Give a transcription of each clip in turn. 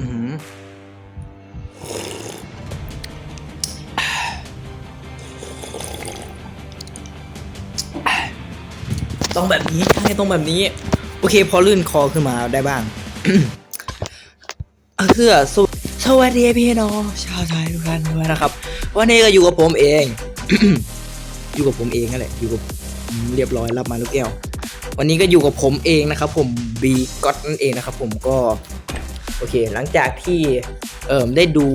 อือต้องแบบนี้ใช่ต้องแบบนี้ โอเค พอลื่นคอขึ้นมาได้บ้างเพื่อสวสวัสดีพี่น้องชาวไทยทุกท่านด้วยนะครับ วันนี้ก็อยู่กับผมเอง อยู่กับผมเองนั่นแหละอยู่กับเรียบร้อยรับมาลูกแก้ววันนี้ก็อยู่กับผมเองนะครับ ผมบีก็ตนั่นเองนะครับ ผมก็ โอเค หลังจากที่เอ่มได้ดู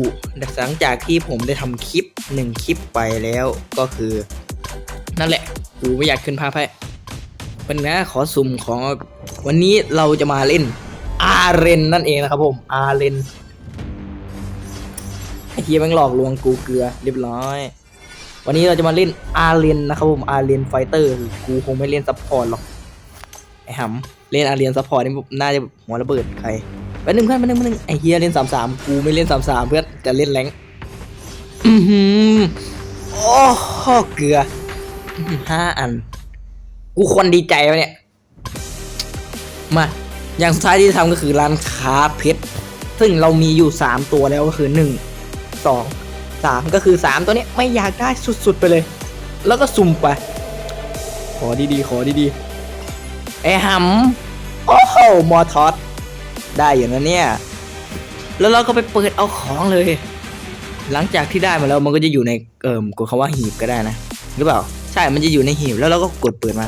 หลังจากที่ผมได้ทำคลิปหนึ่งคลิปไปแล้วก็คือ นั่นแหละกูไม่อยากขึ้นภาพให้วันนี้ขอสุ่มของวันนี้เราจะมาเล่นอาเรนนั่นเองนะครับผมอาเรนไอเฮียแม่งหลอกลวงกูเกลือเรียบร้อย วันนี้เราจะมาเล่นอาเรนนะครับผมอาเรนไฟเตอร์กูคงไม่เล่นซัพพอร์ตหรอกไอหำเล่นอาเรีนซัพพอร์ตนี่น่าจะหัวระเบิดใคร แป๊บนึงเพื่อนแป๊บนึงแป๊บนึงไอ้เฮียเล่นสามสามกูไม่เล่นสามสามเพื่อนจะเล่นแรงค์อือหือโอ้โหเกลืออื้อหือห้าอัน กูควรดีใจวะเนี่ย มา อย่างสุดท้ายที่ทำก็คือร้านค้าเพชร ซึ่งเรามีอยู่สามตัวแล้วก็คือหนึ่งสองสามก็คือสามตัวเนี้ยไม่อยากได้สุดๆไปเลย แล้วก็สุ่มไป ขอดีๆ ขอดีๆไอ้หำโอ้โหมอทอส ได้อยู่นะเนี่ย แล้วเราก็ไปเปิดเอาของเลย หลังจากที่ได้มาแล้วมันก็จะอยู่ในเอ่มกดคำว่าหีบก็ได้นะหรือเปล่าใช่มันจะอยู่ในหีบแล้วเราก็กดเปิดมา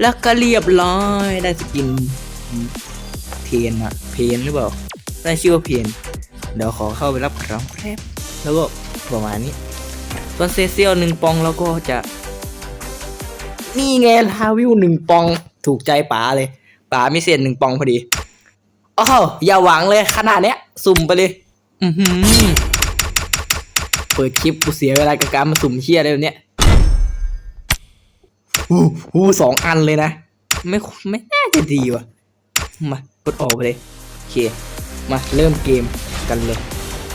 แล้วก็เรียบร้อยได้สกินเพนอะเพนหรือเปล่าได้ชื่อว่าเพนเดี๋ยวขอเข้าไปรับของแป๊บแล้วก็ประมาณนี้ส่วนเซเซียลหนึ่งปองแล้วก็จะ นี่ไงลาวิวหนึ่งปองถูกใจป๋าเลยป๋ามีเศษหนึ่งปองพอดี โอ้าวอย่าหวังเลยขนาดเนี้ย สุ่มไปเลย อือหือเปิดคลิปกูเสียเวลากับการมาสุ่มเชี่ยอะไรแบบเนี้ยหูหูสองอันเลยนะ ไม่ไม่น่าจะดีว่ะ มากดออกไปเลยโอเค มาเริ่มเกมกันเลย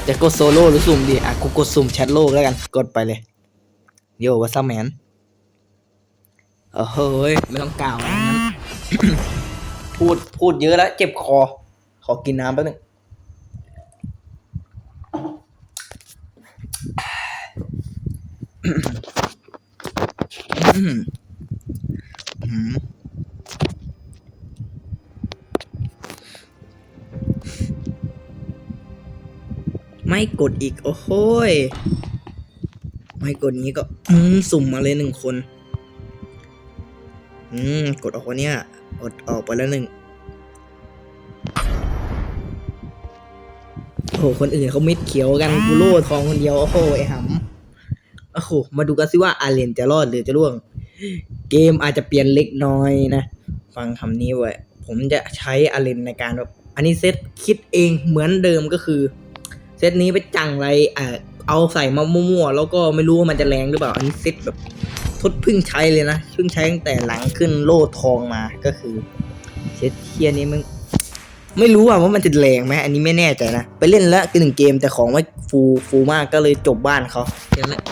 จะกดโซโล่หรือสุ่มดี อะกูกดสุ่มแชทโลกแล้วกัน กดไปเลย โยวัสแมนเออเฮ้ยไม่ต้องกล่าวอะนั้นพูดพูดเยอะแล้ว เจ็บคอ ขอกินน้ำแป๊บนึงไม่กดอีก โอ้โหยไม่กดนี้ก็ อืมสุ่มมาเลยหนึ่งคน อืม กดออกวะเนี่ย กดออกไปแล้วหนึ่ง โอ้โหคนอื่นเขาเม็ดเขียวกันกูโล่ทองคนเดียว โอ้โหไอ้หำโอ้โหมาดูกันสิว่าอาเลนจะรอดหรือจะร่วง เกมอาจจะเปลี่ยนเล็กน้อยนะ ฟังคำนี้ไว้ผมจะใช้อาเลนในการแบบอันนี้เซตคิดเองเหมือนเดิมก็คือ เซตนี้ไปจังไรอะเอาใส่มามั่วๆแล้วก็ไม่รู้ว่ามันจะแรงหรือเปล่า อันนี้เซตแบบทดเพึ่งใช้เลยนะเพึ่งใช้ตั้งแต่หลังขึ้นโล่ทองมาก็คือเช็ดเทียนี้มึง ไม่รู้อะว่ามันจะแรงไหมอันนี้ไม่แน่ใจนะ ไปเล่นแล้วคือหนึ่งเกมแต่ของไม่ฟูฟูมากก็เลยจบบ้านเขาแค่นั้นแหละ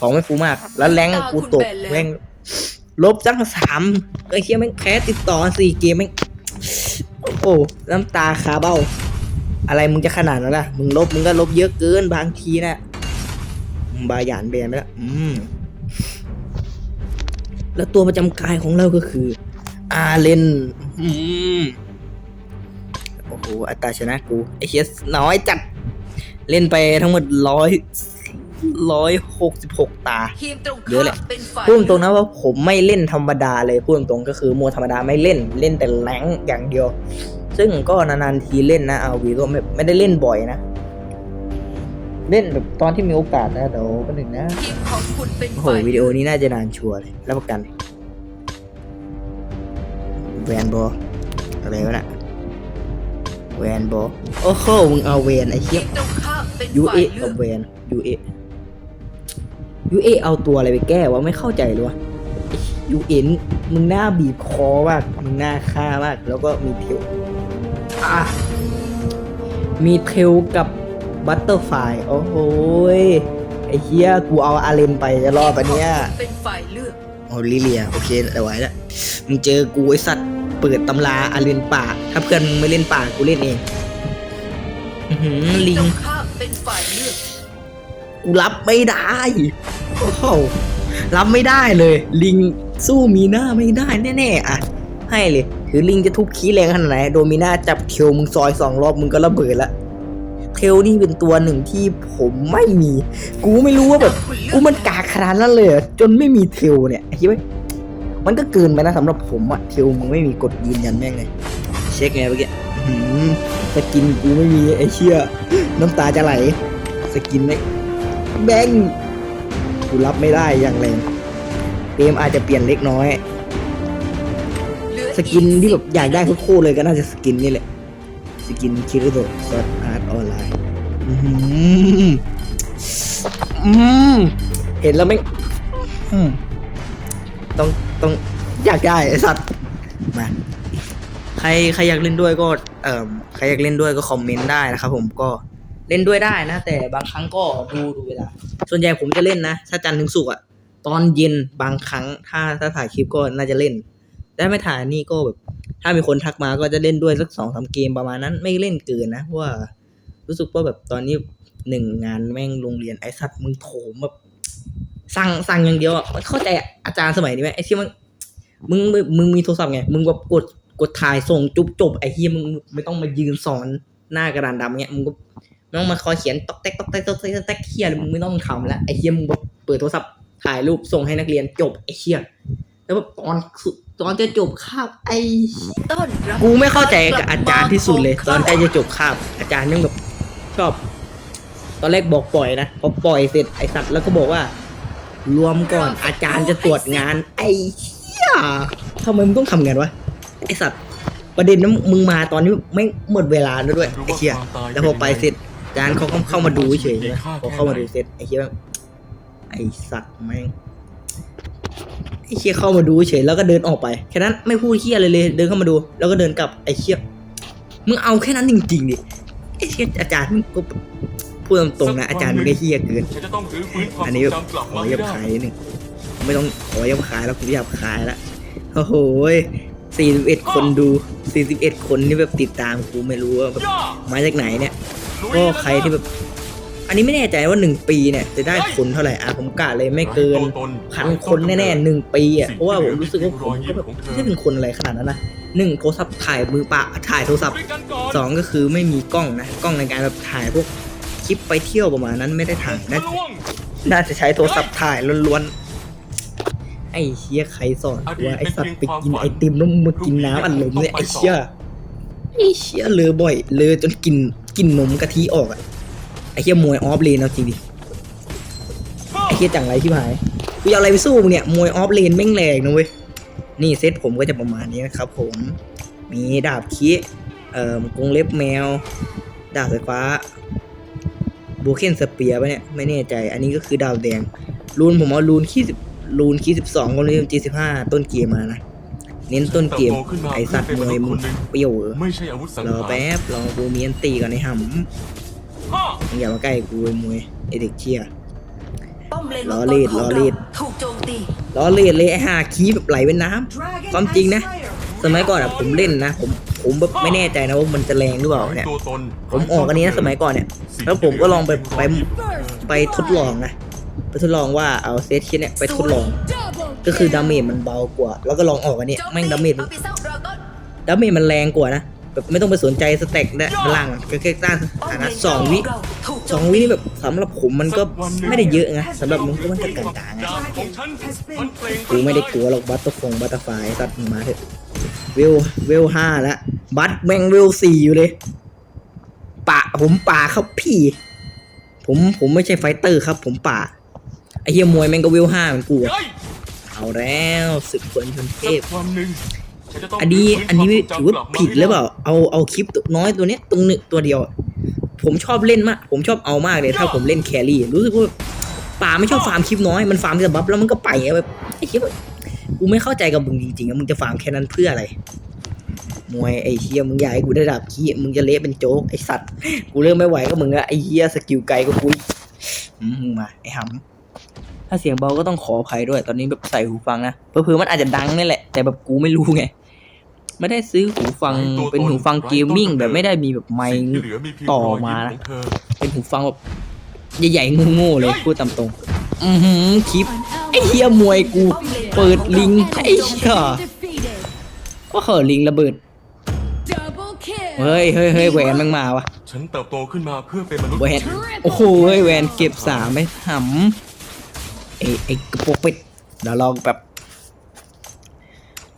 ของไม่ฟูมาก แล้วแรงกูตกแรงลบจังสามไอ้เคียแม่งแพ้ติดต่อสี่เกมแม่งโอ้โหน้ำตาคาเบ้า อะไรมึงจะขนาดนั้นล่ะ มึงลบมึงก็ลบเยอะเกินบางทีนะบาหยานเบนไปแล้วอืมแล้วตัวประจำกายของเราก็คือ อาเลนอืม กูอัตราชนะกูไอเชียน้อยจัด เล่นไปทั้งหมดร้อยร้อยหกสิบหกตาเยอะแหละพูดตรงนะว่าผมไม่เล่นธรรมดาเลยพูดตรงก็คือมัวธรรมดาไม่เล่นเล่นแต่แรงอย่างเดียว ซึ่งก็นานๆทีเล่นนะอาวีก็ไม่ไม่ได้เล่นบ่อยนะ เล่นแบบตอนที่มีโอกาสนะเดี๋ยวก็หนึ่งนะโอ้โหวิดีโอนี้น่าจะนานชัวร์เลยรับประกันแวนบออะไรวะน่ะ แวนบอโอ้โหมึงเอาแวนไอ้ทีเชี่ยมตรงข้ามเป็นยูฝ่าเอยเลืกัอบกแวนยูเอยูเอเอาตัวอะไรไปแก้วะไม่เข้าใจเลยวะยูเอ็นมึงหน้าบีบคอมากมึงหน้าฆ่ามาก แล้วก็มีเทลอะมีเทลกับบัตเตอร์ไฟโอ้โหยไอ้เฮียกูเอาอาเลนไปจะรอดปะเนี่ยเป็นฝ่ายเลือกโอ้ลิเลีย โอเคแต่ไหวแล้วมึงเจอกูไอสัตว์ เปิดตำราอาเรียนป่า ถ้าเพื่อนมึงไม่เล่นป่ากูเล่นเองหือลิงกูรับไม่ได้โอ้โหรับไม่ได้เลย ลิงสู้มีหน้าไม่ได้แน่ๆอะ ให้เลยถือลิงจะทุบขี้แรงขนาดไหนโดมีหน้าจับเทลมึงซอยสองรอบมึงก็ระเบิดละเทลนี่เป็นตัวหนึ่งที่ผมไม่มี กูไม่รู้ว่าแบบกูมันกาขนาดนั้นเลยจนไม่มีเทลเนี่ยคิดว่ามั มันก็เกินไปนะสำหรับผมอะเทลมึงไม่มีกดยืนยันแม่งเลย เช็คไงเมื่อกี้สกินกูไม่มีไอ้เชี่ยน้ำตาจะไหล สกินไม่แบงกูรับไม่ได้อย่างแรงเกมอาจจะเปลี่ยนเล็กน้อย สกินที่แบบอยากได้โคตรเลยก็น่าจะสกินนี่แหละ สกินคิริโตะซอสอาร์ตออนไลน์เห็นแล้วไม่อืมต้อง ต้องอยากได้ไอสัตว์มาใครใครอยากเล่นด้วยก็เอ่อใครอยากเล่นด้วยก็คอมเมนต์ได้นะครับผมก็เล่นด้วยได้นะ แต่บางครั้งก็ดูดูเวลา ส่วนใหญ่ผมจะเล่นนะ ถ้าจันทร์ถึงศุกร์อะตอนเย็นบางครั้งถ้าถ้าถ่ายคลิปก็น่าจะเล่นได้ไม่ถ่ายนี่ก็แบบ ถ้ามีคนทักมาก็จะเล่นด้วยสักสองสามเกมประมาณนั้นไม่เล่นเกินนะเพราะว่ารู้สึกว่าแบบตอนนี้หนึ่งงานแม่งโรงเรียนไอสัตว์มึงโถมแบบ สั่งสั่งอย่างเดียวอะเข้าใจอาจารย์สมัยนี้ไหมไอ้ที่มันมึงมึงมึงมีโทรศัพท์ไง มึงแบบกดกดถ่ายส่งจุบจบไอ้เฮียมึงไม่ต้องมายืนสอนหน้ากระดานดำเงี้ยมึงก็ไม่ต้องมาคอยเขียนตอกแตกตอกแตกตอกแตกตอกแตกเฮียเลยมึงไม่ต้องทำแล้วไอ้เฮียมึงแบบเปิดโทรศัพท์ถ่ายรูปส่งให้นักเรียนจบไอ้เฮียแล้วแบบตอนสุดตอนจะจบคาบไอ้ต้นกูไม่เข้าใจกับอาจารย์ที่สุดเลย ตอนใกล้จะจบคาบอาจารย์ยังแบบชอบ ตอนแรกบอกปล่อยนะพอปล่อยเสร็จไอสัตว์แล้วก็บอกว่า รวมก่อนอาจารย์จะตรวจงาน ไอ้เหี้ยทำไมมึงต้องทำงานวะไอสัตว์ประเด็นนั้นมึงมาตอนนี้ไม่หมดเวลาแล้วด้วยไอ้เหี้ยแล้วพอไปเสร็จอาจารย์เขาก็เข้ามาดูเฉยๆนะพอเข้ามาดูเสร็จไอ้เหี้ยไอสัตว์แม่งไอ้เหี้ยเข้ามาดูเฉยแล้วก็เดินออกไปแค่นั้นไม่พูดเหี้ยอะไรเลย เดินเข้ามาดู แล้วก็เดินกลับไอ้เหี้ยมึงเอาแค่นั้นจริงๆดิไอ้เหี้ยอาจารย์มึงก็ พูดตรงๆนะอาจารย์มึงได้เหี้ยเกิน ฉันจะต้องรื้อฟื้นความอันทรนี้งแบบจำกลับขมาอให้ยับได้ขายนิดนึงไม่ต้องขอยับขายแล้วกูยับขายแล้วโอ้โหสี่สิบเอ็ดคนดูสี่สิบเอ็ดคนนี่แบบติดตามกูไม่รู้ว่าแบบย่ามาจากไหนเนี่ย ลุยก็เลยใครที่แบบ อันนี้ไม่แน่ใจว่าหนึ่งปีเนี่ยจะได้คนเท่าไหร่อะผมกะเลยไม่เกินตัวตพันคนแน่ๆหนึ่งปีอะเพราะว่าผมรู้สึกว่าผมก็แบบไม่ใช่เป็นคนอะไรขนาดนั้นนะหนึ่งโทรศัพท์ถ่ายมือเปล่าถ่ายโทรศัพท์ด้วยกันก่อนสองก็คือไม่มีกล้องนะกล้องในการแบบถ่ายพวก คลิปไปเที่ยวประมาณนั้นไม่ได้ถ่ายนะทะลวงน่าจะใช้โทรศัพท์ถ่ายล้วนๆ ไอ้เชี่ยใครสอนกูว่าไอ้สัตว์ไปกินไอติมแล้วมึงมากินน้ำอัดลมเนี่ยไอ้เชี่ยไอ้เชี่ยเลอบ่อย เลอจนกินกินนมกะทิออกอะไอ้เชี่ยมวยออฟเลนเอาจริงดิไอ้เชี่ยจังไรที่หายกูจะเอาอะไรไปสู้มึงเนี่ยมวยออฟเลนแม่งแรงนะเว้ยนี่เซตผมก็จะประมาณนี้นะครับผมมีดาบคีเอ่อกรงเล็บแมว ดาบสายฟ้า บูเคนสเปียร์ปะเนี่ย ไม่แน่ใจ อันนี้ก็คือดาวแดง รูนผมเอารูนคีสิบรูนคีสิบสองก็เลยจีสิบห้าต้นเกมมานะ เน้นต้นเกมติบโขึ้นาไอสัตว์มวยมึงเป็นคนหนึ่งเปรี้ยวเหรอไม่ใช่อาวุธสังรอหารแป๊บรอกูมีอันตีก่อนไอ้หฮ่าำมึงอย่ามาใกล้กูไอ้มวยไอเด็กเชี่ยป้อมเลนล้อเลียดมังกรล้อเลียดของราถูกโจมตีล้อเลียดเลยไอ้ห่าคีแบบไหลเป็นน้ำความจริงนะ สมัยก่อนอะผมเล่นนะ ผมผมแบบไม่แน่ใจนะว่ามันจะแรงหรือเปล่าเนี่ย ตัวตนผมออกอันนี้นะสมัยก่อนเนี่ย แล้วผมก็ลองไปไปไปทดลองนะ ไปทดลองว่าเอาเซตคิดเนี่ยไปทดลอง ก็คือดาเมจมันเบากว่า แล้วก็ลองออกอันนี้แม่งดาเมจเอาไปสร้างดราก้อนดาเมจมันแรงกว่านะแบบไม่ต้องไปสนใจสเต็กได้พลังมันก็แค่สร้างสป้อมถาเลนะนสองวิขเราถูกโจสอมงวิตีนี่แบบสำหรับผมมันก็ไม่ได้เยอะนะสำหรับมึงก็มันก็กลางๆไงดาบของฉันมันเปล่งกูไม่ได้กลัวหรอกบัตเตอร์ฟงบัตเตอร์ไฟสัตว์มึงมาเถอะ เวลเวลห้าแล้วบัตแม่งเวลสี่อยู่เลยป่าผมป่าครับพี่ ผมผมไม่ใช่ไฟเตอร์ครับ ผมป่าไอ้เฮียมวยแม่งก็เวลห้าเหมือนกูอะเฮ้ยเอาแล้วศึกคนชนเทสัพกวันหนึ่งฉันจะต้องอันนี้รื้ฟื้อันนี้ความทรงจำถือว่ากลับมผิดหรือเปล่าให้ไเอาเอาคลิปตัวน้อยตัวเนี้ยตรงหนึ่งตัวเดียวอะผมชอบเล่นมาก ผมชอบเอามากเลยถ้าผมเล่นแครี่รู้สึกว่าป่าไม่ชอบฟาร์มคลิปน้อยมันฟาร์มแต่บัฟแล้วมันก็ไปอะแบบไอ้คลิป กูไม่เข้าใจกับมึงจริงๆอะมึงจะฟาร์มแค่นั้นเพื่ออะไร มวยไอ้เฮียมึงอยากให้กูได้ดับขี้มึงจะเละเป็นโจ๊กไอ้สัตว์ กูเริ่มไม่ไหวกับมึงละไอ้เฮียสกิลไกลก็กูอีกอืมมึงมาไอ้หำถ้าเสียงเบาก็ต้องขออภัยด้วย ตอนนี้แบบใส่หูฟังนะเผื่อๆมันอาจจะดังนี่แหละ แต่แบบกูไม่รู้ไง ไม่ได้ซื้อหูฟังเป็นหูฟังเกมมิ่งแบบไม่ได้มีแบบไมสิ่งค์ที่เหลือมีเพียงต่อรอยมายิ้มนะของเธอเป็นหูฟังแบบใหญ่ๆงูๆเลยพูดตามตรง อือหือคลิปไอ้เฮียมวยกู เปิดลิงก์ไอ้เหี้ยก็เหอะลิงก์ระเบิด เฮ้ยเฮ้ยเฮ้ยแหวนมันมาวะฉันเติบโตขึ้นมาเพื่อเป็นมนุษย์แหวนโอ้โหเฮ้ยแหวนเก็บสามไม่หำไอ้ไอ้กระโปรงเป็ดเดี๋ยวลองแบบ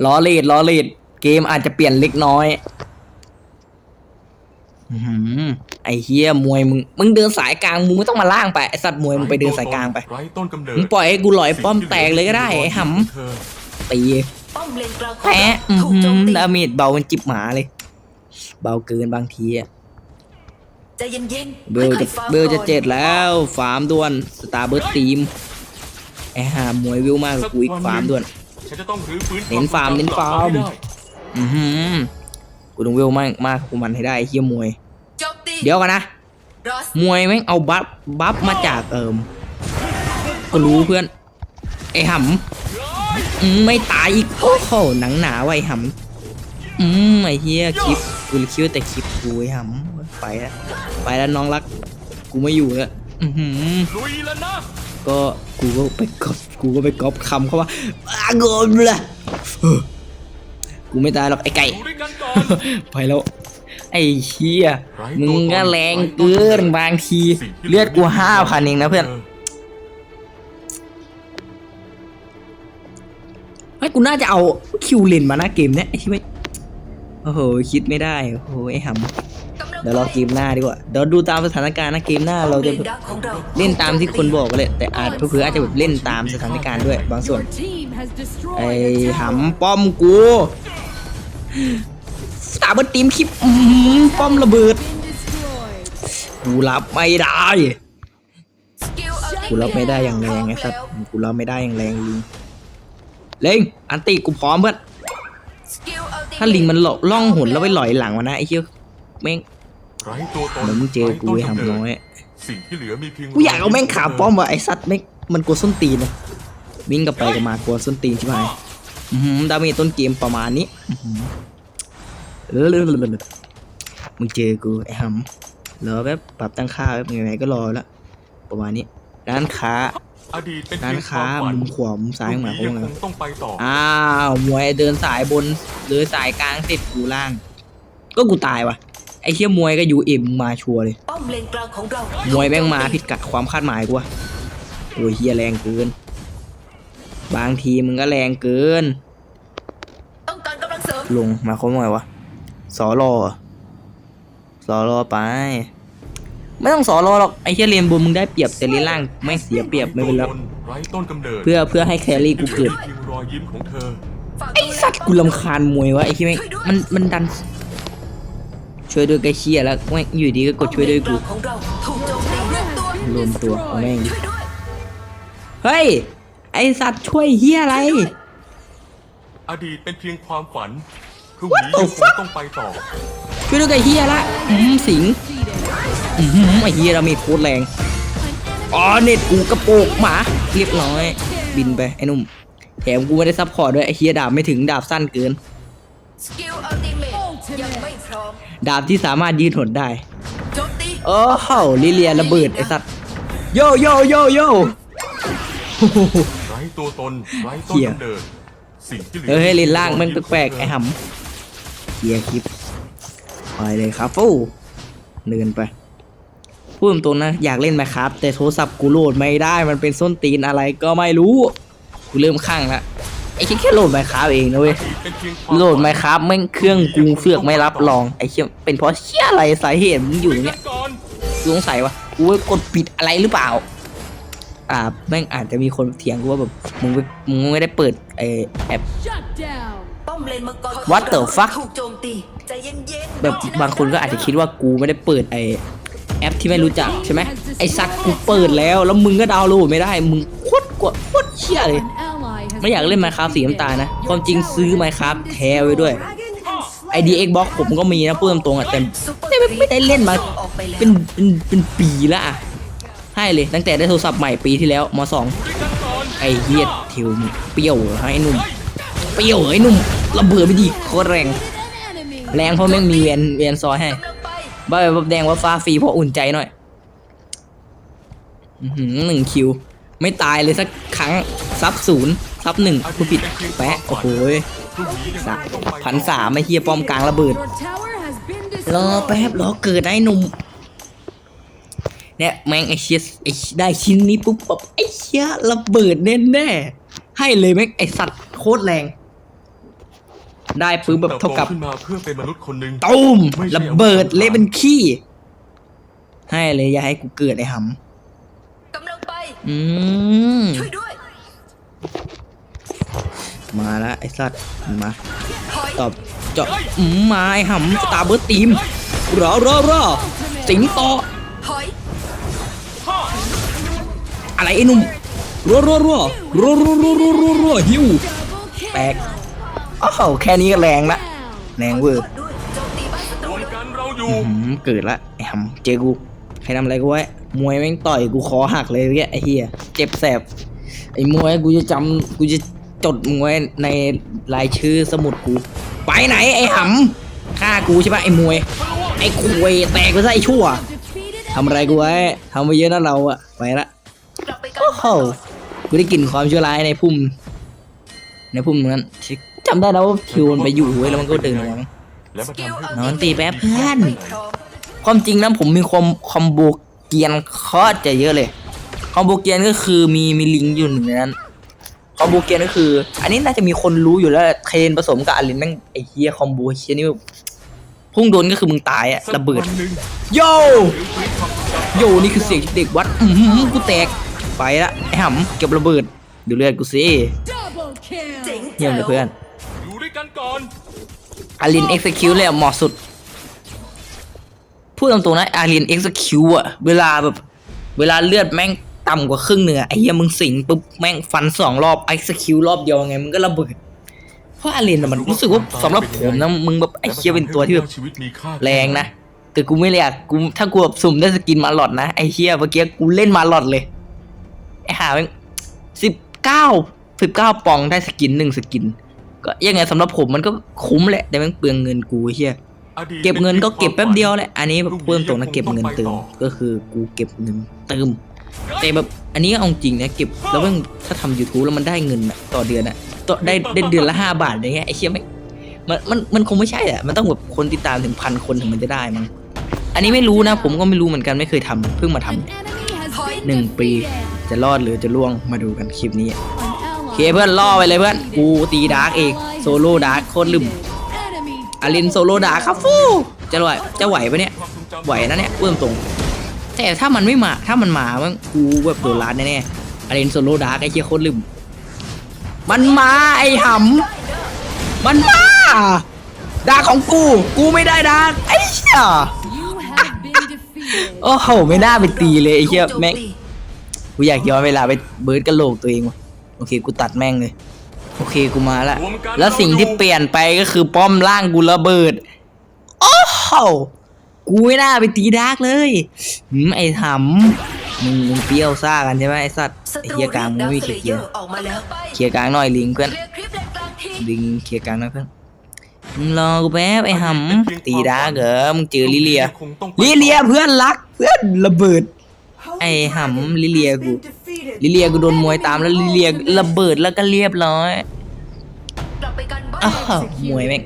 ล้อเลดล้อเลดเกมอาจจะเปลี่ยนเล็กน้อย อื้อหือไอ้เฮียมวยมึงมึงเดินสายกลางมึงไม่ต้องมาล่างไปไอ้สัตว์มวยมึงไปเดินสายกลางไปไร้ต้นกำเนิดมึงปล่อยให้กูหลอยป้อมแตกเลยก็ได้ไอ้หสิ่งที่เหลือมีเพียงรอยยิ้มของเธอำตีป้อมเลนกลางของแปะเราอื้อถูกหืโจมอตีดาเมจเบาเป็นจิบหมาเลย เบาเกินบางทีอะใจเย็นๆเบลจะค่อยๆฟาร์มเบลจะก่อนเจ็ดแล้ว ฟาร์มด่วนสตาร์เบิร์ตทีมไอ้ห่ามวยวิวมากกว่ากูอีกฟาร์มด่วน ฉันจะต้องรื้อฟื้นเน้นฟาร์มเน้นฟาร์มให้ได้อือหือ กูต้องวิวมากมากกว่ากูมันให้ได้ไอ้เฮียมวยโจมตีเดี๋ยวกันนะรอสมวยแม่งเอาบัฟบัฟมาจากเอิมก็รู้เพื่อน ไอ้หำอืมไม่ตายอีกโอ้โหหนังหนาไว้หำอืมไอ้เฮียคลิปกูเลยคิดว่าแต่คลิปกูไอ้หำไปแล้วไปแล้วน้องรัก กูไม่อยู่แล้วอือหือลุยแล้วนะก็กูก็ไปก๊อปกูก็ไปก๊อปคำเขาว่าอากอนเลยเออ กูไม่ตายหรอกไอ้ไก่ไปแล้ว ไอ้เชี่ยมึงก็แรงเกินบางที เลือดกูห้าพันเองนะเพื่อนไอ้ยกูน่าจะเอาคิวเลนมานะเกมเนี้ยไอ้ชิบะโอ้โห คิดไม่ได้ โอ้โห ไอ้หำเดี๋ยวรอเกมหน้าดีกว่า เดี๋ยวดูตามสถานการณ์นะเกมหน้าเราจะเล่นตามที่คนบอกเลยแต่อาจเพื่ออาจจะแบบเล่นตามสถานการณ์ด้วยบางส่วน ไอ้หำป้อมกู สตาร์เบิร์ตทีมคลิปอื้อหือป้อมระเบิด กูรับไม่ได้สกิลอัลติเมทกูรับไม่ได้อย่างแรงไอ้สัสกูรับไม่ได้อย่างแรงลิงเล็งอันติกูพร้อมเพื่อนสกิลอัลติเมทถ้าลิงมันหลอกล่องหนแล้วไปหลอยหลังวะนะไอ้เหี้ยแม่งไร้ตัวตนเดี๋ยวมึงเจอกูไอ้หำน้อยสิ่งที่เหลือมีเพียงกูอยากเอาแม่งขาป้อมว่ะไอ้สัตว์แม่งมันกลัวส้นตีนนะวิ่งกลับไปกลับมากลัวส้นตีนใช่ไหมอื้อหือ ดาเมจต้นเกมประมาณนี้อื้อหือเออมึงเจอกูไอ้หำรอแป๊บปรับตั้งค่าแป๊บยังไงก็รอแล้วประมาณนี้ ร้านค้า อดีตเป็นร้าเพีนยงคค้าวามฝันมุมขวามุมซ้ายหมายความพว่ารุ่ไงงนี้ยังคงต้องไปต่อ อ้าวมวยเดินสายบน หรือสายกลางติดกูล่าง ก็กูตายว่ะ ไอ้เชี่ยมวยก็ยูเอ็มมาชัวร์เลยป้อมเลนกลางของเรา มวยแม่งมาผิดกับความคาดหมายกูว่ะโอ้ยเฮียแรงเกิน บางทีมึงก็แรงเกิน ต้องการกำลังเสริมลงมาเขาหน่อยวะสอรอสอรอไป ไม่ต้องสอรอหรอกไอ้เฮียเรียนบนมึงได้เปรียบแต่เรียนล่างไม่งเสียเปรียบไม่เป็นไรตัวตไร้ต้นกำเนิดเพื่อเพื่อให้แครี่กูเกิดเพียงรอยยิ้มของเธอฝากไอ้สัตว์กูลำคาญมวยวะไอ้ที่แม่งมันมันดัน ช่วยด้วยไกเชียแล้วแม่งอยู่ดีก็กดช่วยด้วยกูป้อมเลนกลางของเราถูกโจมตีรวมตัวรวมตัวเอาแม่งดิช่วยด้วยเฮ้ย ไอสัตว์ช่วยเฮียอะไร อดีตเป็นเพียงความฝันพรุ่ง What นี้ the ยังคง fuck? ต้องไปต่อ ช่วยด้วยไกเฮียละอืมสิงอืมไอเฮียเรามีโคตรแรงอ๋อเน็ตกูกระโปกหมาเรียบร้อย บินไปไอ้หนุ่มแถมกูไม่ได้ซัพพอร์ตด้วยไอเฮียดาบไม่ถึงดาบสั้นเกิน สกิลอัลติเมทยังไม่พร้อมดาบที่สามารถยืดหดได้ โจมตีโอ้โหลิเลียระเบิดไอสัตว์โยโยโยโยโอ้โหไร้ ตัวตนไร้ต้นเหี้ยกำเนิดสิ่งที่เหลือเฮ้ยเลนล่างแม่งแปลกๆไอ้หำเกียร์คลิปไปเลยครับฟูเดินไปพูดตรงๆนะอยากเล่นไหมครับ แต่โทรศัพท์กูโหลดไม่ได้มันเป็นส้นตีนอะไรก็ไม่รู้กูเริ่มข้างละไอ้แค่แค่โหลดไมครับเองนะเว้ยเป็นเพียงความโหลดไมครับแม่งเครื่องกูเสือกไม่รับรองไอ้เชี่ยเป็นเพราะเชี่ยอะไรสาเหตุมึงอยู่เนี่ยก่อนกูสงสัยว่ากูกดปิดอะไรหรือเปล่า อ่าแม่งอาจจะมีคนเถียงกูว่าแบบมึงไม่มึงไม่ได้เปิดไอแอป ป้อมเลนมังกรของ What the เรา fuck? ถูกโจมตีใจเย็นๆแบบบางคนก็อาจจะคิดว่ากูไม่ได้เปิดไอแอปที่ไม่รู้จักใช่ไหมไอสัตว์กูเปิดแล้ว แล้วมึงก็ดาวน์โหลดไม่ได้ มึงโคตรกดโคตรเชี่ยเลย ไม่อยากเล่น Minecraft สีน้ำตาลนะความจริงซื้อ Minecraft แท้ไว้ด้วยไอดี Xbox ผมก็มีนะพูดตรงๆอะแต่ ซุปเปอร์แต่ไม่ได้เล่นมา ส่งออกไปแล้วเป็นเป็นเป็นปีละอะ ให้เลยตั้งแต่ได้โทรศัพท์ใหม่ปีที่แล้วมสองไอเฮียทิวเปรี้ยวไอ้หนุ่มเปรี้ยวไอ้หนุ่มระเบิดไปดิโคตรแรง แรงเพราะแม่งมีเวียนเวียนซอยให้บ้าแบบแดงว่าฟ้าฟรีเพราะอุ่นใจหน่อยอื้อหือหนึ่งคิว ไม่ตายเลยสักครั้งซับศูนย์ซับหนึ่งกูปิดแปะโอ้โหยพรุ่งนี้ยังสะต้องไปต่อพันสามไม่เฮียป้อมกลางระเบิดรอแป๊บรอเกิดได้หนุ่ม เนี่ยแม่งไอเชียไอได้ชิ้นนี้ปุ๊บปั๊บไอเชียระเบิดแน่แน่ๆให้เลยแม่งไอสัตว์โคตรแรง ได้ปุ๊บแบบเท่ากับขึ้นมาเพื่อเป็นมนุษย์คนหนึ่งตุ้มระเบิดเละเป็นขี้ ให้เลยอย่าให้กูเกิดไอ้หกำลังไปำอืมช่วยด้วยมาแล้วไอ้สัตว์มาถอยตอบเจาะอืมมาไอ้หำสตาร์เบิร์ตทีมรอรอรอสิงโตถอย อะไรไอ้หนุ่มรัวรัวรัวรัวรัวรัวรัวรัวรัวหิวแตกอ้าวแค่นี้ก็แรงละแรงเวอร์ด้วยโจมตีบ้านศัตรรูวมเลยกันเราอยู่อื้อหือเกิดละไอ้หำเจอกูใครทำอะไรกูไว้มวยแม่งต่อยกูคอหักเลยเมื่อกี้ไอ้เหี้ยเจ็บแสบไอ้มวยกูจะจำกูจะจดมึงไว้ในรายชื่อสมุดกู ไปไหนไอ้หำฆ่ากูใช่ปะไอ้มวย ไอ้คุยแตกไปซะไอ้ชั่วทำอะไรกูไว้ทำไปเยอะนะเราอะไปละ กลับไปกันโอ้โหกูได้กลิ่นความชั่วร้ายในพุ่ม ในพุ่มนั้นจำได้แล้วว่าคิวมันไปอยู่เว้ยแล้วมันก็เดินออกมาและมาทำให้นอนตีแป๊บเพื่อนไม่พร้อมความจริงนะผมมีความคอมโบเกียนคอจะเยอะเลย คอมโบเกียนก็คือมีมีลิงก์อยู่หนึ่งในนั้นคอมโบเกียนก็คือ อันนี้น่าจะมีคนรู้อยู่แล้วแหละเทรนผสมกับอารินแม่งไอ้เฮียคอมโบเฮียนี่แบบพุ่งโดนก็คือมึงตายอะสักระเบิดวันหนึ่งโยหรือฟื้นความทรงจำโยนี่คือเสียงเด็กวัดอือหือกูแตก ไปละไอ้หำเก็บระเบิดดูเลือดกูสิเจ๋งเยี่ยมเลยเพื่อนอยู่ด้วยกันก่อนอารินเอ็กซ์คิวเลยอะเหมาะสุด พูดตรงๆนะอารินเอ็กซ์คิวอะเวลาแบบ เวลาเลือดแม่งต่ำกว่าครึ่งเนื้อะไอ้เหี้ยมึงสิงปุ๊บแม่งฟันสองรอบเอ็กซ์คิวรอบเดียวไงมึงก็ระเบิดเพราะอารินอะมันรู้สึกว่าสำหรับผมนะมึงแบบไอ้เหี้ยเป็นตัวที่แบบชีวิตมีค่าแรงนะแต่กูไม่เลยอะกูถ้ากูแบบสุ่มได้สกินมาหลอดนะไอ้เหี้ยเมื่อกี้กูเล่นมาหลอดเลย ไอ้ห่าแม่งสิบเก้าสิบเก้าปองได้สกินหนึ่งสกิน ก็ยังไงสำหรับผมมันก็คุ้มแหละ แต่แม่งเปลืองเงินกูไอ้เหี้ยอดีตเก็บเงินก็เก็บแป๊บเดียวแหละ อันนี้แบบพูดตรงๆนะเก็บเงินเติม ก็คือกูเก็บเงินเติม แต่แบบอันนี้เอาจริงนะเก็บแล้วแม่งถ้าทำ YouTube แล้วมันได้เงินอะต่อเดือนอะต่อได้ได้เดือนละห้าบาทอย่างเงี้ยไอ้เชี่ยไม่งมันมันมันคงไม่ใช่อะมันต้องแบบคนติดตามถึงพันคนถึงมันจะได้มั้ง อันนี้ไม่รู้นะ ผมก็ไม่รู้เหมือนกันไม่เคยทำเพิ่งมาทำหนึ่งปี จะรอดหรือจะล่วงมาดูกันคลิปนี้โอเคเพื่อนล่อไปเลยเพื่อนกูตีดาร์กเองโซโล่ดาร์กโคตรลืมอารินโซโล่ดาร์กครับฟูจะไหวจะไหวปะเนี่ยความทรงจำไหวนะเนี่ยพูดตรงๆแต่ถ้ามันไม่มาถ้ามันมามันกูแบบโดนร้านแน่ๆอารินโซโลดาร์กไอ้เชี่ยโคตรลืมมันมาไอ้หำมันมาดาร์กของกู กูไม่ได้ดาร์กไอ้เชี่ยโอ้โหไม่น่าไปตีเลยไอ้เชี่ยโจมแม่งตี กูอยากย้อนเวลาไปเบิร์ดกระโหลกตัวเองว่ะโอเคกูตัดแม่งเลย โอเคกูมาละ แล้วสิ่งที่เปลี่ยนไปก็คือป้อมล่างกูระเบิด โอ้โหกูไม่น่าไปตีดาร์กเลยหืมไอ้หำมึงมึงเปรี้ยวซ่ากันใช่ไหมไอ้สัตว์ศัไอ้ตรูเฮียกลางมึงไม่มีเรีเคลียยกร์ออกมาแล้วเคลียร์กลางหน่อยลิงเพื่อนเคลียร์คลิปเลนกลางทีลิงเคลียร์กลางหน่อยเพื่อนมึงรอกูแป๊บไอ้หำตีดาร์กเหรอมึงเจอลิเลียคงต้องไปลิเลียเพื่อนรักเพื่อนระเบิด ไอ้หำลิเลียกูลิเลียกูโดนมวยตามแล้วลิเลียระเบิดแล้วก็เรียบร้อยกลับไปกันบ้านอ้าวมวยแม่ง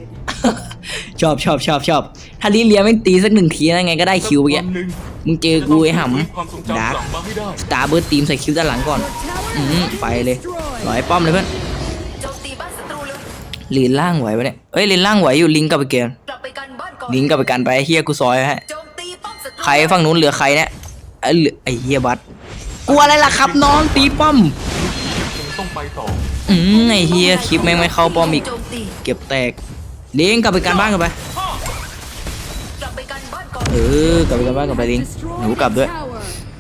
ชอบชอบชอบชอบถ้าลิเลียแม่งตีสักหนึ่งทีนะไงก็ได้คิวไปแกสักนหนึ่งมึงเจอกูไอ้หฟื้นความทรงำจำดาร์กกลับมาให้ได้สตาร์เบิร์ดทีมใส่คิวด้านหลังก่อนอืมไปเลยร้อยป้อมเลยเพื่อนโจมตีบ้านศัตรูเลยลีนล่างไหวปะเนี่ยเอ้ยลีนล่างไหวอยู่ลิงกลับไปเกมกลับไปกันบ้านก่อนลิงกลับไปกันไปเฮียกูซอยฮะโจมตีป้อมศัตรูใครฝั่งนู้นเหลือใครเนี่ย ไอ้เหลือไอ้เฮียบัตกลัวอะไรล่ะครับน้องตีป้อม คงต้องไปต่ออืมไอ้เฮียคลิปแม่งไม่เข้าป้อมอีก โจมตีเก็บแตกลิงกลับไปกันบ้านกันไป กลับไปกันบ้านก่อนเออกลับไปกันบ้านกันไปลิงหนูกลับด้วย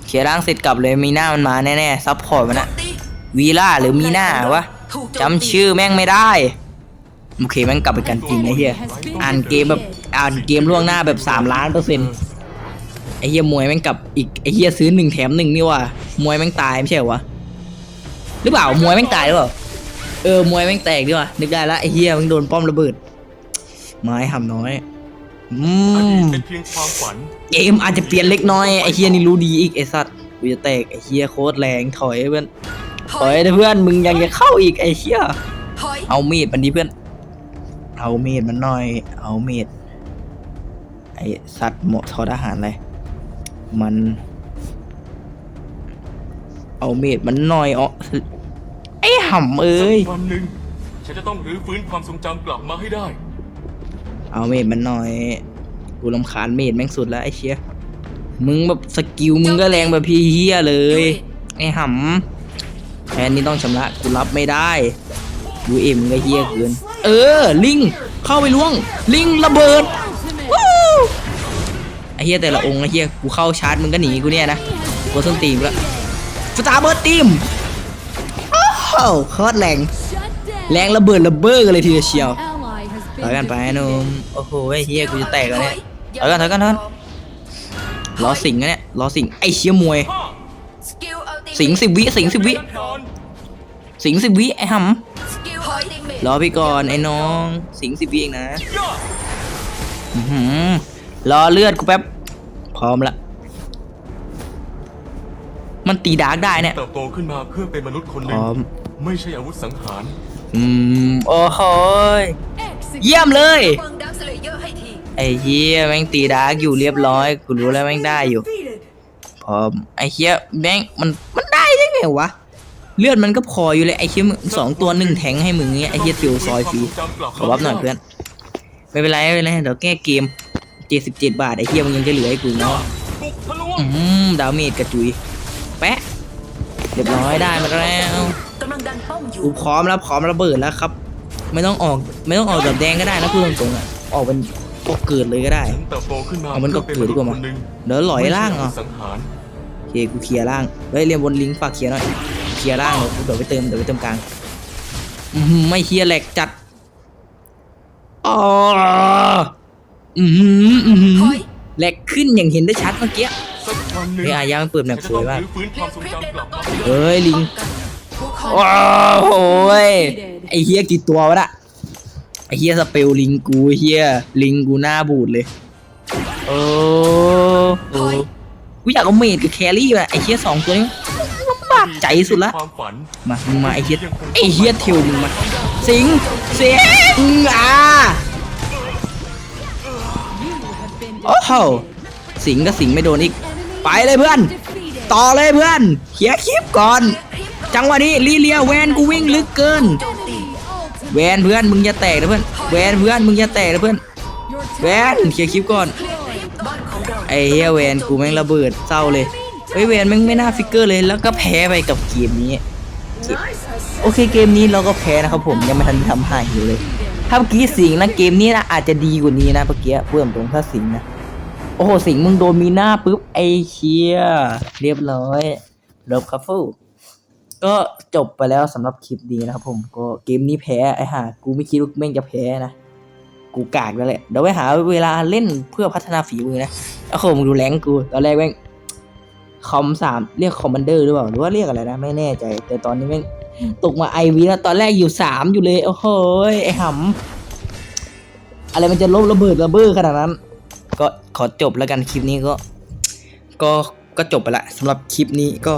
เคลียร์ร่างเสร็จกลับเลยมีหน้ามันมาแน่ๆซับพอร์ตมันโจนะมตีวีล่าหรือมีหน้าวะถูกโมตีจำชื่อแม่งไม่ได้โอเคแม่งกลับไปกันจริงไอ้เหี้ยอ่านเกมแบบอ่านเกมล่วงหน้าแบบสามล้านเปอร์เซ็นต์ ไอ้เหี้ยมวยแม่งกลับอีกไอ้เหี้ยซื้อหนึ่งแถมหนึ่งนี่ว่ะมวยแม่งตายไม่ใช่เหรอวะหรือเปล่ามวยแม่งตายหรือเปล่าเออมวยแม่งแตกดีว่ะนึกได้ละไอ้เฮียมึงโดนป้อมระเบิดไม้หำน้อยอือดีตมเป็นเพียงความฝันเกมอาจจะเปลี่ยนเล็กน้อยไอ้เฮียนี่รู้ดีอีกไอ้สัตว์กูจะแตกไอ้เฮียโคตรแรงถอยเพื่อนถถออยยนะเพื่อนมึงยังจะเข้าอีกไอ้เฮียถอยเอามีดมันดีเพื่อน เอามีดมันหน่อย เอามีดไอ้สัตว์เหมาะทอทหารเลย มัน เอามีดมันหน่อยอ๋อไอ้ห่ำเอ้ยสักวันหนึ่งฉันจะต้องรื้อฟื้นความทรงจำกลับมาให้ได้ เอาเมดมันหน่อย กูลำคาญเมดแม่งสุดแล้วไอ้เชี่ยมึงแบบสกิลมึงก็แรงแบบพี่เฮียเลย ไอ้หำแทนนี้ต้องชำระกูรับไม่ได้ยูเอ็มก็เฮียเกิน เออ ลิงเข้าไปล่วง ลิงระเบิดวู้ไอ้ เฮียแต่ละองค์ไอ้เฮียกูเข้าชาร์จมึงก็หนีกูเนี่ยนะกูส้นตีมแล้วสตาร์เบิร์ดทีมโอ้โหโคตรแรงแรงระเบิดระเบ้อกันเลยทีเดียวเชียวถอยกันไปนุ่มโอ้โหไอ้เฮียกูจะแตกแล้วเนี่ยถอยก่อนถอยก่อนถอยก่อนรอสิงนะเนี่ยรอสิงไอ้เชี่ยมวย สิงสิบวิสิงสิบวิสิงสิบวิไอ้หำรอพี่ก่อนไอ้น้อง สิงสิบวิเองนะอื้อหือ รอเลือดกูแป๊บ พร้อมละ มันตีดาร์กได้เนี่ย เติบโตขึ้นมาเพื่อเป็นมนุษย์คนหพนึ่งร้อม ไม่ใช่อาวุธสังหาร อืม โอ้โหย เยี่ยมเลยเบิงดักสเลเยอร์ให้ทีไอ้เฮียแม่งตีดาร์กอยู่เรียบร้อย กูรู้แล้วแม่งได้อยู่ พร้อม ไอ้เฮียแม่งมันมันได้ได้ไงวะ เลือดมันก็พออยู่เลยไอ้เฮียมึงสองตัวหนึ่งแทงให้มึงเงี้ยไอ้เฮียติวซอยฟรีขอวับหน่อยเพื่อน ไม่เป็นไรไม่เป็นไรเดี๋ยวแก้เกม เจ็ดสิบเจ็ดบาทไอ้เฮียมึงยังจะเหลือให้กูเนาะอืมดาวเมจกระจุย แปะเรียบร้อยได้มาแล้วกำลังดันป้อมอยู่กูพร้อมแล้วพร้อมระเบิดแล้วครับ ไม่ต้องออกไม่ต้องออกแบบแดงก็ได้นะพูดตรงๆอะออกเป็นพวกเกิดเลยก็ได้ ฉันเติบโตขึ้นมาเอามันก็เกิดดีกว่ามั้ง เดี๋ยวหลอยล่างไม่อะใช่อาวุธสังหารโอเคกูเคลียร์ล่างเฮ้ยเรียนบนลิงก์ฝากเคลียร์หน่อยเคลียร์ล่างเดี๋ยวกูเดี๋ยวไปเติมเดี๋ยวไปเติมกลางอือหือไม่เคลียร์แหลกจัดอ๋อ อือหืออือหือถอยแหลกขึ้นอย่างเห็นได้ชัดเมื่อกี้สักวันหนึ่งเฮ้ยอายามันเปิดแบบสวยมากฉันจะต้องรื้อฟื้นความทรงจำกลับมาให้ได้เอ้ยลิงผู้คว้าวโอ้ยไอเฮียกี่ตัววะน่ะไอเฮียสเปลลิงกูเฮียลิงกูหน้าบูดเลยโอ้โหกูอยากเอาเมดกับแครี่ว่ะไอเฮียสองตัวนี้ลำบากใจสุดละความฝันมามึงมาไอเฮียไอเฮียเทวมึงมาสิงสิงอะ โอ้โหสิงก็สิงไม่โดนอีก ไปเลยเพื่อน ต่อเลยเพื่อนเคลียคลิปก่อน จังหวะนี้ลีเลียแวนกูวิ่งลึกเกิน แวนเพื่อนมึงอย่าแตกนะเพื่อน แวนเพื่อนมึงอย่าแตกนะเพื่อน แวนเคลียคลิปก่อน ไอ้เฮียแวนกูแม่งระเบิดเศร้าเลยเฮ้ยแวนแม่งไม่น่าฟิกเกอร์เลยแล้วก็แพ้ไปกับเกมนี้ โอเคเกมนี้เราก็แพ้นะครับผมยังไม่ทันทำหายอยู่เลยถ้าเมื่อกี้สิงนะเกมนี้นะอาจจะดีกว่านี้นะเมื่อกี้เพื่อนตรงถ้าสิงนะ อ้โห สิงมึงโดนมีหน้าปุ๊บไอ้เชียเรียบร้อยเลิฟคัฟเฟิลก็จบไปแล้วสำหรับคลิปนี้นะครับผมก็เกมนี้แพ้ไอ้ห่ากูไม่คิดว่าแม่งจะแพ้นะ กูกากแล้วแหละเดี๋ยวไปหาเวลาเล่นเพื่อพัฒนาฝีมือนะโอ้โหมึงดูแรงกูตอนแรกแม่งคอมสามเรียกคอมมานเดอร์หรือเปล่าหรือว่าเรียกอะไรนะไม่แน่ใจ แต่ตอนนี้แม่งตกมาไอวีแล้วตอนแรกอยู่สามอยู่เลย โอ้โหไอหำอะไรมันจะลบระเบิดระเบ้อขนาดนั้น ก็ขอจบแล้วกันคลิปนี้ก็ ก็ก็จบไปละสำหรับคลิปนี้ก็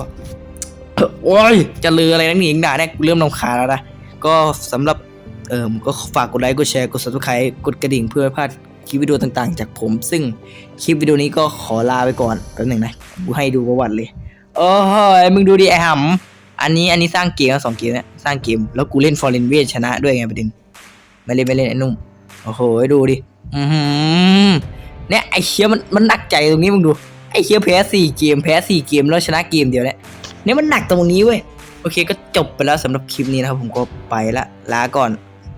โอ้ยจะลืออะไรนักหนีนักด่าเนี่ยเริ่มรำคาแล้วนะก็สำหรับเออก็ฝากกดไลค์กดแชร์กด subscribe กดกระดิ่งเพื่อไม่พลาดคลิปวิดีโอต่างๆ จากผม ซึ่งคลิปวิดีโอนี้ก็ขอลาไปก่อนแป๊บหนึ่งนะกูให้ดูประวัติเลยโอ้ยมึงดูดิไอหำอันนี้อันนี้สร้างเกมสองเกมเนี่ยสร้างเกมแล้วกูเล่นฟอร์เรนเวชชนะด้วยไงประเด็นไม่เล่นไม่เล่นไอ้นุ่มโอ้โหดูดิอือหือ เนี่ยไอเชียมันมันหนักใจตรงนี้มึงดู ไอเชียแพ้สี่เกมแพ้สี่เกมแล้วชนะเกมเดียวเนี่ยเนี่ยมันหนักตรงนี้เว้ยโอเคก็จบไปแล้วสำหรับคลิปนี้นะครับผมก็ไปละลาก่อน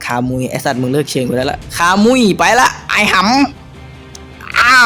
คามุยไอสัตว์มึงเลิกเชิงไปแล้วละคามุยไปละไอหำอ้า